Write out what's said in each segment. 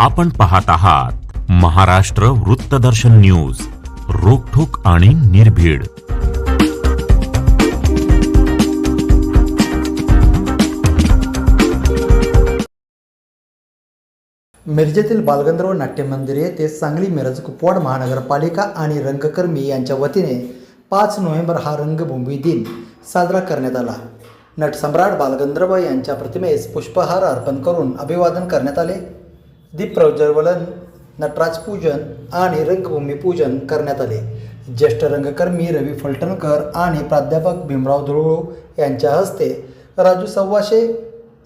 आपण पाहत आहात महाराष्ट्र वृत्तदर्शन न्यूज रोखोक आणि निर्भीड. मिरजेतील बालगंधर्व नाट्य मंदिर येथे सांगली मिरज कुपवाड महानगरपालिका आणि रंगकर्मी यांच्या वतीने पाच नोव्हेंबर हा रंगभूमी दिन साजरा करण्यात आला. नटसम्राट बालगंधर्व यांच्या प्रतिमेस पुष्पहार अर्पण करून अभिवादन करण्यात आले. दीपप्रज्वलन नटराज पूजन आणि रंगभूमी पूजन करण्यात आले. ज्येष्ठ रंगकर्मी रवी फलटणकर आणि प्राध्यापक भीमराव धुळू यांच्या हस्ते राजू सव्वाशे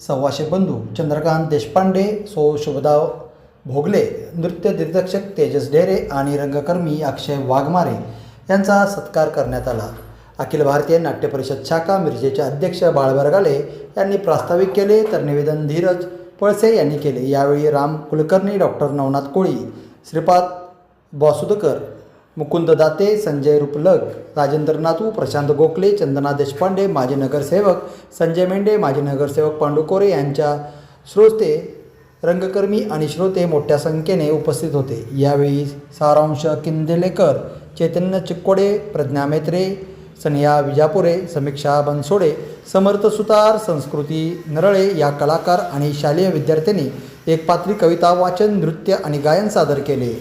सव्वाशे बंधू चंद्रकांत देशपांडे सो शुभदाव भोगले नृत्य दिग्दर्शक तेजस ढेरे आणि रंगकर्मी अक्षय वाघमारे यांचा सत्कार करण्यात आला. अखिल भारतीय नाट्य परिषद शाखा मिरजेचे अध्यक्ष बाळबरगाले यांनी प्रास्ताविक केले तर निवेदन धीरज पळसे यांनी केले. यावेळी राम कुलकर्णी डॉक्टर नवनाथ कोळी श्रीपाद बासुदकर मुकुंद दाते संजय रुपलग राजेंद्र नातू प्रशांत गोखले चंदना देशपांडे माजी नगरसेवक संजय मेंढे माजी नगरसेवक पांडू कोरे यांच्या श्रोते रंगकर्मी आणि श्रोते मोठ्या संख्येने उपस्थित होते. यावेळी सारांश किंदेलेकर चैतन्य चिक्कोडे प्रज्ञा मेत्रे सनिया विजापुरे समीक्षा बनसोडे समर्थ सुतार संस्कृती नरळे या कलाकार आणि शालेय विद्यार्थ्यांनी एक पात्री कविता वाचन नृत्य आणि गायन सादर केले.